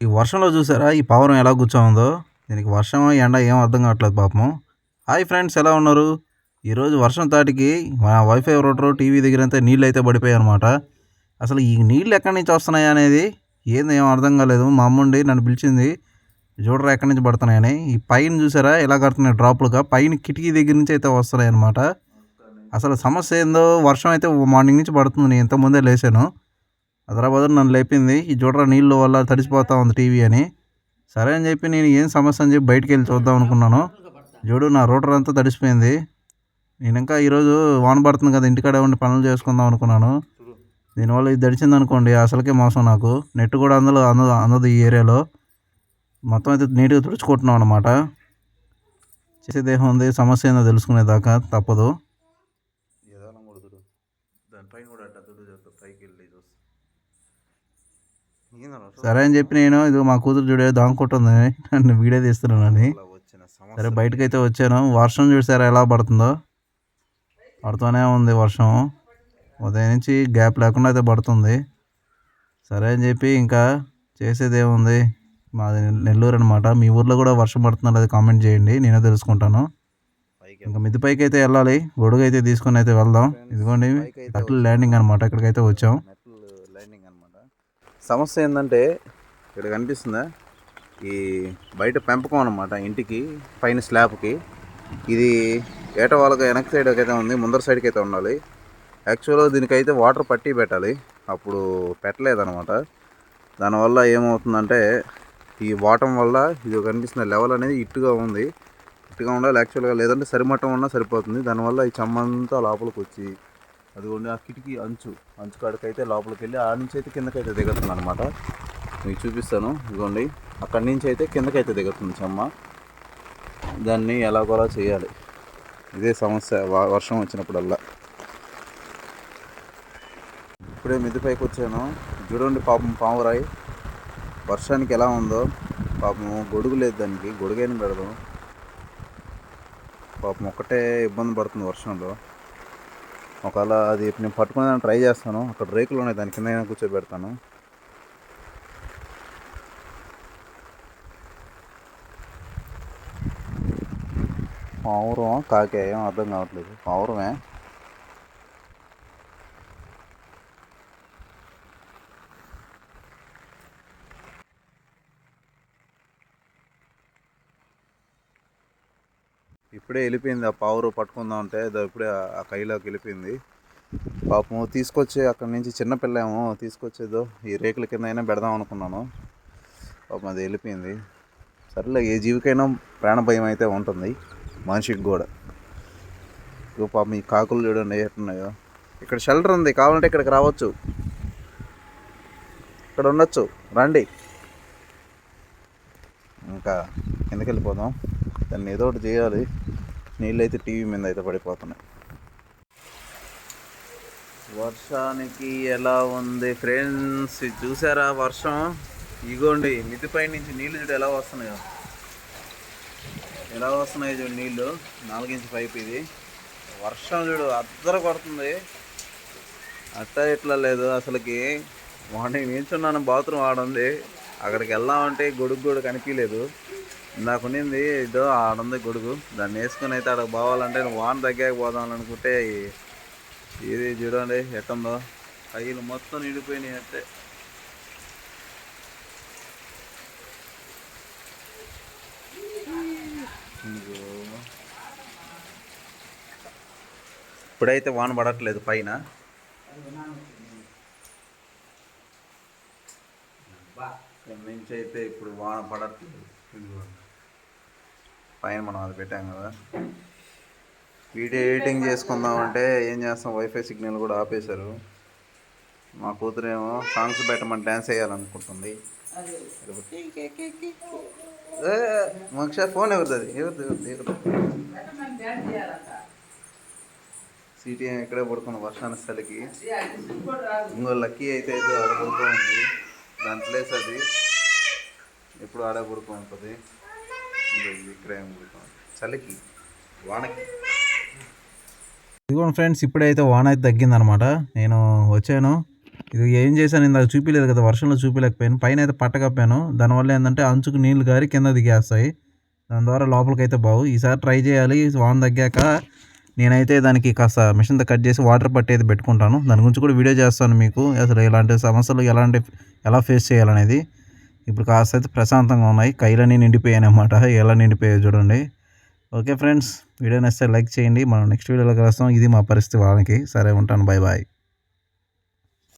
ఈ వర్షంలో చూసారా? ఈ పావురం ఎలా కూర్చోందో దీనికి వర్షం ఎండ ఏం అర్థం కావట్లేదు పాపం హాయ్ ఫ్రెండ్స్ ఎలా ఉన్నారు? ఈరోజు వర్షం తాటికి మా వైఫై రోటర్ టీవీ దగ్గర అంతా నీళ్ళు అయితే పడిపోయాయి అనమాట అసలు ఈ నీళ్ళు ఎక్కడి నుంచి వస్తున్నాయి అనేది ఏంది ఏం అర్థం కాలేదు. మా అమ్మండి నన్ను పిలిచింది చూడరా ఎక్కడి నుంచి పడుతున్నాయని ఈ పైన చూసారా? ఎలా కడుతున్నాయి డ్రాప్లుగా? పైన కిటికీ దగ్గర నుంచి అయితే వస్తున్నాయి అనమాట అసలు సమస్య ఏందో? వర్షం అయితే మార్నింగ్ నుంచి పడుతుంది. నేను ఇంతకుముందే లేచాను. హైదరాబాద్ నన్ను లేపింది. ఈ చూడరా నీళ్ళు వల్ల తడిసిపోతా ఉంది టీవీ అని. సరే అని చెప్పి నేను ఏం సమస్య అని చెప్పి బయటికి వెళ్ళి చూద్దాం అనుకున్నాను. చూడు నా రోటర్ అంతా తడిసిపోయింది. నేను ఇంకా ఈరోజు వాన పడుతుంది కదా ఇంటికాడే ఉండి పనులు చేసుకుందాం అనుకున్నాను. దీనివల్ల ఇది తడిచింది అనుకోండి అసలుకే మోసం నాకు. నెట్ కూడా అందులో అందదు అందదు ఈ ఏరియాలో. మొత్తం అయితే నీట్గా తుడుచుకుంటున్నాం అనమాట చేసే దేహం ఉంది సమస్య ఏందో తెలుసుకునేదాకా తప్పదు దానిపైన కూడా పైకి వెళ్ళి సరే అని చెప్పి నేను ఇది మా కూతురు చూడే దాంకుంటుంది నన్ను వీడియో తీస్తున్నానని సరే బయటకు అయితే వచ్చాను. వర్షం చూసారా ఎలా పడుతుందో. పడుతూనే ఉంది వర్షం. ఉదయం నుంచి గ్యాప్ లేకుండా అయితే పడుతుంది. సరే అని చెప్పి ఇంకా చేసేది ఏముంది? మాది నెల్లూరు అనమాట మీ ఊర్లో కూడా వర్షం పడుతుందో అది కామెంట్ చేయండి. నేనే తెలుసుకుంటాను. ఇంకా మిద్ది పైకి అయితే వెళ్ళాలి. గొడుగు అయితే తీసుకొని అయితే వెళ్దాం. ఇదిగోండి అట్ల ల్యాండింగ్ అనమాట ఇక్కడికైతే వచ్చాం. సమస్య ఏంటంటే ఇక్కడ కనిపిస్తుందా? ఈ బయట పెంపకం అనమాట ఇంటికి పైన స్లాబ్కి. ఇది ఏట వాళ్ళకి వెనక్ సైడ్ అయితే ఉంది ముందర సైడ్కి అయితే ఉండాలి. యాక్చువల్గా దీనికైతే వాటర్ పట్టి పెట్టాలి అప్పుడు పెట్టలేదనమాట దానివల్ల ఏమవుతుందంటే ఈ వాటం వల్ల ఇది కనిపిస్తున్న లెవెల్ అనేది ఇట్టుగా ఉంది. ఇట్టుగా ఉండాలి యాక్చువల్గా లేదంటే సరిమట్టం ఉన్నా సరిపోతుంది. దానివల్ల ఈ చెమ్మంతా లోపలికి వచ్చి అదిగోండి ఆ కిటికీ అంచు. అంచు కాడికైతే లోపలికి వెళ్ళి ఆ నుంచి అయితే కిందకైతే దిగుతుంది అనమాట మీకు చూపిస్తాను. ఇదిగోండి అక్కడి నుంచి అయితే కిందకైతే దిగుతుంది చెమ్మ. దాన్ని ఎలాగోలా చేయాలి. ఇదే సమస్య వ- వర్షం వచ్చినప్పుడల్లా. ఇప్పుడే మిద్ది పైకి వచ్చాను. చూడండి పాపం పావురాయి వర్షానికి ఎలా ఉందో. పాపం గొడుగు లేదు దానికి. గొడుగైన పెడదాం. పాపం ఒక్కటే ఇబ్బంది పడుతుంది వర్షంలో. ఒకవేళ అది నేను పట్టుకునేదాన్ని ట్రై చేస్తాను. అక్కడ రేకులు ఉన్నాయి దాని కింద కూర్చోబెడతాను. పావురం కాకే ఏం అర్థం కావట్లేదు. పావురమే? ఇప్పుడే వెళ్ళిపోయింది. ఆ పావురు పట్టుకుందాం అంటే అది ఇప్పుడే ఆ- కైలోకి వెళ్ళిపోయింది. పాపం తీసుకొచ్చి అక్కడి నుంచి చిన్న పిల్ల తీసుకొచ్చేదో ఈ రేకుల కింద అయినా పెడదాం అనుకున్నాను. పాపం అది వెళ్ళిపోయింది. సర్లే ఏ జీవికైనా ప్రాణ భయం అయితే ఉంటుంది. మనిషికి కూడా. ఇగో పాపం ఈ కాకులు చూడండి ఎట్టున్నాయో ఇక్కడ షెల్టర్ ఉంది. కావాలంటే ఇక్కడికి రావచ్చు. ఇక్కడ ఉండొచ్చు. రండి. ఇంకా కిందకి వెళ్ళిపోదాం. దాన్ని ఏదో ఒకటి చేయాలి. నీళ్ళు అయితే టీవీ మీద అయితే పడిపోతున్నాయి. వర్షానికి ఎలా ఉంది ఫ్రెండ్స్? చూసారా వర్షం? ఇగోండి మితిపై నుంచి నీళ్ళు చూడు ఎలా వస్తున్నాయో. ఎలా వస్తున్నాయి చూడు నీళ్ళు. నాలుగించి పైప్ ఇది. వర్షం చూడు అద్దర కొడుతుంది. అట్ట ఇట్లా లేదు. అసలుకి మార్నింగ్ నిల్చున్నాను బాత్రూమ్ ఆడుంది. అక్కడికి వెళ్దామంటే గొడుగు కూడా కనిపించలేదు ఇందాక ఉండింది ఇదో ఆడుంది గొడుగు. దాన్ని వేసుకొని అయితే అక్కడికి పోవాలంటే వాన తగ్గాక పోదాం అనుకుంటే ఇది చూడండి ఎట్టుందో. కయ్యలు మొత్తం నిండిపోయినాయి అంటే. ఇప్పుడైతే వాన పడట్లేదు పైన. నుంచి అయితే ఇప్పుడు వాన పడట్లేదు. పైన మనం అది పెట్టాం కదా. వీడియో ఎడిటింగ్ చేసుకుందాం అంటే ఏం చేస్తాం? వైఫై సిగ్నల్ కూడా ఆపేశారు. మా కూతురేమో సాంగ్స్ పెట్టమని డ్యాన్స్ వేయాలనుకుంటుంది. ఏ, ఫోన్ ఎవరిది? ఎవరిది? ఎవరిది? ఎవరిది? సిటీ ఇక్కడే పడుకున్న వర్షాన్ని చలికి ఇంకో లక్కీ అయితే ఏదో ఉంది దాని ప్లేస్ అది ఎప్పుడు ఆడే ఉంటుంది ఇదిగో చలికి వానకి. ఇదిగోండి ఫ్రెండ్స్ ఇప్పుడైతే వాన అయితే తగ్గిందనమాట. నేను వచ్చాను. ఇది ఏం చేశాను ఇందాక చూపించలేదు కదా వర్షంలో చూపించలేకపోయాను పైన అయితే పట్ట కప్పాను. దానివల్ల ఏంటంటే అంచుకు నీళ్ళు గారి కింద దిగేస్తాయి. దాని ద్వారా లోపలికి అయితే బావు. ఈసారి ట్రై చేయాలి. వాన తగ్గాక నేనైతే దానికి కాస్త మిషన్తో కట్ చేసి వాటర్ పట్టేది పెట్టుకుంటాను. దాని గురించి కూడా వీడియో చేస్తాను మీకు. అసలు ఇలాంటి సమస్యలు ఎలాంటి ఎలా ఫేస్ చేయాలనేది. ఇప్పుడు కాస్త అయితే ప్రశాంతంగా ఉన్నాయి. కైలన్నీ నిండిపోయాయి అనమాట ఎలా నిండిపోయాయి చూడండి. ఓకే ఫ్రెండ్స్ వీడియో నచ్చితే లైక్ చేయండి. మనం నెక్స్ట్ వీడియోలో కలుస్తాం ఇది మా పరిస్థితి వాళ్ళకి. సరే ఉంటాను. Bye bye.